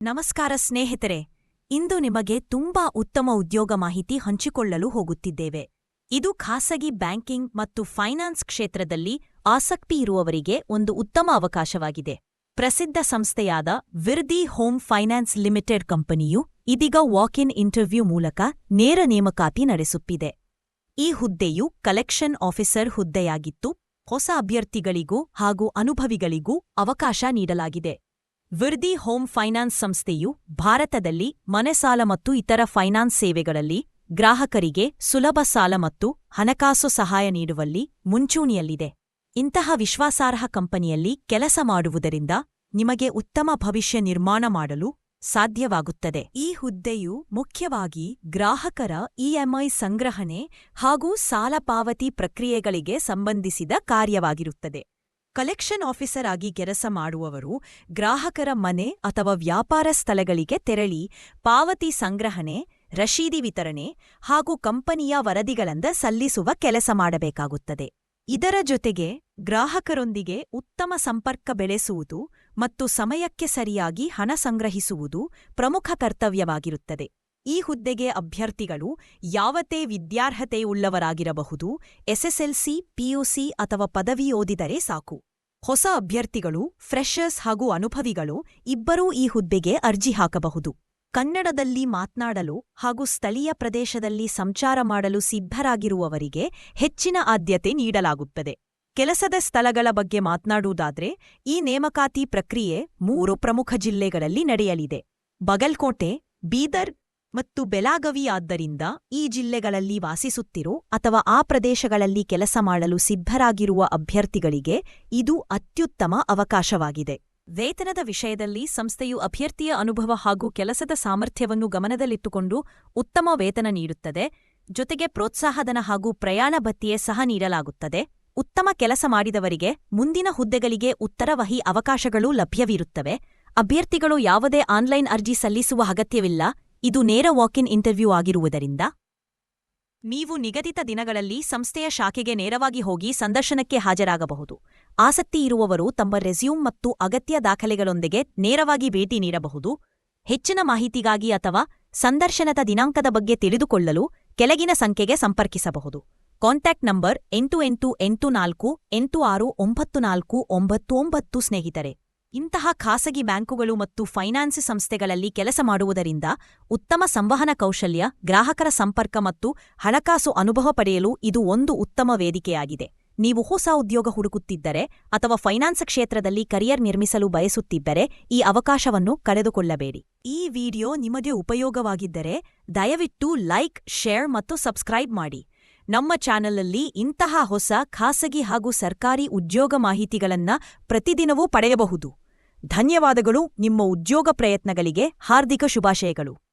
ನಮಸ್ಕಾರ ಸ್ನೇಹಿತರೆ, ಇಂದು ನಿಮಗೆ ತುಂಬಾ ಉತ್ತಮ ಉದ್ಯೋಗ ಮಾಹಿತಿ ಹಂಚಿಕೊಳ್ಳಲು ಹೋಗುತ್ತಿದ್ದೇವೆ. ಇದು ಖಾಸಗಿ ಬ್ಯಾಂಕಿಂಗ್ ಮತ್ತು ಫೈನಾನ್ಸ್ ಕ್ಷೇತ್ರದಲ್ಲಿ ಆಸಕ್ತಿ ಇರುವವರಿಗೆ ಒಂದು ಉತ್ತಮ ಅವಕಾಶವಾಗಿದೆ. ಪ್ರಸಿದ್ಧ ಸಂಸ್ಥೆಯಾದ ವಿರ್ದಿ ಹೋಮ್ ಫೈನಾನ್ಸ್ ಲಿಮಿಟೆಡ್ ಕಂಪನಿಯು ಇದೀಗ ವಾಕ್ ಇನ್ ಇಂಟರ್ವ್ಯೂ ಮೂಲಕ ನೇರ ನೇಮಕಾತಿ ನಡೆಸುತ್ತಿದೆ. ಈ ಹುದ್ದೆಯು ಕಲೆಕ್ಷನ್ ಆಫೀಸರ್ ಹುದ್ದೆಯಾಗಿತ್ತು. ಹೊಸ ಅಭ್ಯರ್ಥಿಗಳಿಗೂ ಹಾಗೂ ಅನುಭವಿಗಳಿಗೂ ಅವಕಾಶ ನೀಡಲಾಗಿದೆ. ವಿರ್ದಿ ಹೋಮ್ ಫೈನಾನ್ಸ್ ಸಂಸ್ಥೆಯು ಭಾರತದಲ್ಲಿ ಮನೆ ಸಾಲ ಮತ್ತು ಇತರ ಫೈನಾನ್ಸ್ ಸೇವೆಗಳಲ್ಲಿ ಗ್ರಾಹಕರಿಗೆ ಸುಲಭ ಸಾಲ ಮತ್ತು ಹಣಕಾಸು ಸಹಾಯ ನೀಡುವಲ್ಲಿ ಮುಂಚೂಣಿಯಲ್ಲಿದೆ. ಇಂತಹ ವಿಶ್ವಾಸಾರ್ಹ ಕಂಪನಿಯಲ್ಲಿ ಕೆಲಸ ಮಾಡುವುದರಿಂದ ನಿಮಗೆ ಉತ್ತಮ ಭವಿಷ್ಯ ನಿರ್ಮಾಣ ಮಾಡಲು ಸಾಧ್ಯವಾಗುತ್ತದೆ. ಈ ಹುದ್ದೆಯು ಮುಖ್ಯವಾಗಿ ಗ್ರಾಹಕರ ಇಎಂಐ ಸಂಗ್ರಹಣೆ ಹಾಗೂ ಸಾಲ ಪಾವತಿ ಪ್ರಕ್ರಿಯೆಗಳಿಗೆ ಸಂಬಂಧಿಸಿದ ಕಾರ್ಯವಾಗಿರುತ್ತದೆ. ಕಲೆಕ್ಷನ್ ಆಫೀಸರ್ ಆಗಿ ಕೆಲಸ ಮಾಡುವವರು ಗ್ರಾಹಕರ ಮನೆ ಅಥವಾ ವ್ಯಾಪಾರ ಸ್ಥಳಗಳಿಗೆ ತೆರಳಿ ಪಾವತಿ ಸಂಗ್ರಹಣೆ, ರಶೀದಿ ವಿತರಣೆ ಹಾಗೂ ಕಂಪನಿಯ ವರದಿಗಳಂದ ಸಲ್ಲಿಸುವ ಕೆಲಸ ಮಾಡಬೇಕಾಗುತ್ತದೆ. ಇದರ ಜೊತೆಗೆ ಗ್ರಾಹಕರೊಂದಿಗೆ ಉತ್ತಮ ಸಂಪರ್ಕ ಬೆಳೆಸುವುದು ಮತ್ತು ಸಮಯಕ್ಕೆ ಸರಿಯಾಗಿ ಹಣ ಸಂಗ್ರಹಿಸುವುದು ಪ್ರಮುಖ ಕರ್ತವ್ಯವಾಗಿರುತ್ತದೆ. ಈ ಹುದ್ದೆಗೆ ಅಭ್ಯರ್ಥಿಗಳು ಯಾವತ್ತೇ ವಿದ್ಯಾರ್ಹತೆಯುಳ್ಳವರಾಗಿರಬಹುದು ಎಸ್ಎಸ್ಎಲ್ಸಿ, ಪಿಯುಸಿ ಅಥವಾ ಪದವಿ ಓದಿದರೆ ಸಾಕು. ಹೊಸ ಅಭ್ಯರ್ಥಿಗಳು, ಫ್ರೆಷರ್ಸ್ ಹಾಗೂ ಅನುಭವಿಗಳು ಇಬ್ಬರೂ ಈ ಹುದ್ದೆಗೆ ಅರ್ಜಿ ಹಾಕಬಹುದು. ಕನ್ನಡದಲ್ಲಿ ಮಾತನಾಡಲು ಹಾಗೂ ಸ್ಥಳೀಯ ಪ್ರದೇಶದಲ್ಲಿ ಸಂಚಾರ ಮಾಡಲು ಸಿದ್ಧರಾಗಿರುವವರಿಗೆ ಹೆಚ್ಚಿನ ಆದ್ಯತೆ ನೀಡಲಾಗುತ್ತದೆ. ಕೆಲಸದ ಸ್ಥಳಗಳ ಬಗ್ಗೆ ಮಾತ್ನಾಡುವುದಾದ್ರೆ, ಈ ನೇಮಕಾತಿ ಪ್ರಕ್ರಿಯೆ ಮೂರು ಪ್ರಮುಖ ಜಿಲ್ಲೆಗಳಲ್ಲಿ ನಡೆಯಲಿದೆ. ಬಗಲ್ಕೋಟೆ, ಬೀದರ್ ಮತ್ತು ಬೆಲಾಗವಿಯಾದ್ದರಿಂದ ಈ ಜಿಲ್ಲೆಗಳಲ್ಲಿ ವಾಸಿಸುತ್ತಿರೋ ಅಥವಾ ಆ ಪ್ರದೇಶಗಳಲ್ಲಿ ಕೆಲಸ ಮಾಡಲು ಸಿದ್ಧರಾಗಿರುವ ಅಭ್ಯರ್ಥಿಗಳಿಗೆ ಇದು ಅತ್ಯುತ್ತಮ ಅವಕಾಶವಾಗಿದೆ. ವೇತನದ ವಿಷಯದಲ್ಲಿ ಸಂಸ್ಥೆಯು ಅಭ್ಯರ್ಥಿಯ ಅನುಭವ ಹಾಗೂ ಕೆಲಸದ ಸಾಮರ್ಥ್ಯವನ್ನು ಗಮನದಲ್ಲಿಟ್ಟುಕೊಂಡು ಉತ್ತಮ ವೇತನ ನೀಡುತ್ತದೆ, ಜೊತೆಗೆ ಪ್ರೋತ್ಸಾಹಧನ ಹಾಗೂ ಪ್ರಯಾಣ ಭತ್ಯೆ ಸಹ ನೀಡಲಾಗುತ್ತದೆ. ಉತ್ತಮ ಕೆಲಸ ಮಾಡಿದವರಿಗೆ ಮುಂದಿನ ಹುದ್ದೆಗಳಿಗೆ ಉತ್ತರವಹಿ ಅವಕಾಶಗಳೂ ಲಭ್ಯವಿರುತ್ತವೆ. ಅಭ್ಯರ್ಥಿಗಳು ಯಾವುದೇ ಆನ್ಲೈನ್ ಅರ್ಜಿ ಸಲ್ಲಿಸುವ ಅಗತ್ಯವಿಲ್ಲ. ಇದು ನೇರ ವಾಕ್ ಇನ್ ಇಂಟರ್ವ್ಯೂ ಆಗಿರುವುದರಿಂದ ನೀವು ನಿಗದಿತ ದಿನಗಳಲ್ಲಿ ಸಂಸ್ಥೆಯ ಶಾಖೆಗೆ ನೇರವಾಗಿ ಹೋಗಿ ಸಂದರ್ಶನಕ್ಕೆ ಹಾಜರಾಗಬಹುದು. ಆಸಕ್ತಿ ಇರುವವರು ತಮ್ಮ ರೆಸ್ಯೂಮ್ ಮತ್ತು ಅಗತ್ಯ ದಾಖಲೆಗಳೊಂದಿಗೆ ನೇರವಾಗಿ ಭೇಟಿ ನೀಡಬಹುದು. ಹೆಚ್ಚಿನ ಮಾಹಿತಿಗಾಗಿ ಅಥವಾ ಸಂದರ್ಶನದ ದಿನಾಂಕದ ಬಗ್ಗೆ ತಿಳಿದುಕೊಳ್ಳಲು ಕೆಳಗಿನ ಸಂಖ್ಯೆಗೆ ಸಂಪರ್ಕಿಸಬಹುದು. ಕಾಂಟ್ಯಾಕ್ಟ್ ನಂಬರ್ ಎಂಟು ಎಂಟು ಎಂಟು ನಾಲ್ಕು ಎಂಟು ಆರು ಒಂಬತ್ತು ನಾಲ್ಕು ಒಂಬತ್ತು ಒಂಬತ್ತು ಸ್ನೇಹಿತರೆ. ಇಂತಹ ಖಾಸಗಿ ಬ್ಯಾಂಕುಗಳು ಮತ್ತು ಫೈನಾನ್ಸ್ ಸಂಸ್ಥೆಗಳಲ್ಲಿ ಕೆಲಸ ಮಾಡುವುದರಿಂದ ಉತ್ತಮ ಸಂವಹನ ಕೌಶಲ್ಯ, ಗ್ರಾಹಕರ ಸಂಪರ್ಕ ಮತ್ತು ಹಣಕಾಸು ಅನುಭವ ಪಡೆಯಲು ಇದು ಒಂದು ಉತ್ತಮ ವೇದಿಕೆಯಾಗಿದೆ. ನೀವು ಹೊಸ ಉದ್ಯೋಗ ಹುಡುಕುತ್ತಿದ್ದರೆ ಅಥವಾ ಫೈನಾನ್ಸ್ ಕ್ಷೇತ್ರದಲ್ಲಿ ಕರಿಯರ್ ನಿರ್ಮಿಸಲು ಬಯಸುತ್ತಿದ್ದರೆ ಈ ಅವಕಾಶವನ್ನು ಕಳೆದುಕೊಳ್ಳಬೇಡಿ. ಈ ವಿಡಿಯೋ ನಿಮಗೆ ಉಪಯೋಗವಾಗಿದ್ದರೆ ದಯವಿಟ್ಟು ಲೈಕ್, ಶೇರ್ ಮತ್ತು ಸಬ್ಸ್ಕ್ರೈಬ್ ಮಾಡಿ. ನಮ್ಮ ಚಾನಲಲ್ಲಿ ಇಂತಹ ಹೊಸ ಖಾಸಗಿ ಹಾಗೂ ಸರ್ಕಾರಿ ಉದ್ಯೋಗ ಮಾಹಿತಿಗಳನ್ನ ಪ್ರತಿದಿನವೂ ಪಡೆಯಬಹುದು. ಧನ್ಯವಾದಗಳು ನಿಮ್ಮ ಉದ್ಯೋಗ ಪ್ರಯತ್ನಗಳಿಗೆ ಹಾರ್ದಿಕ ಶುಭಾಶಯಗಳು.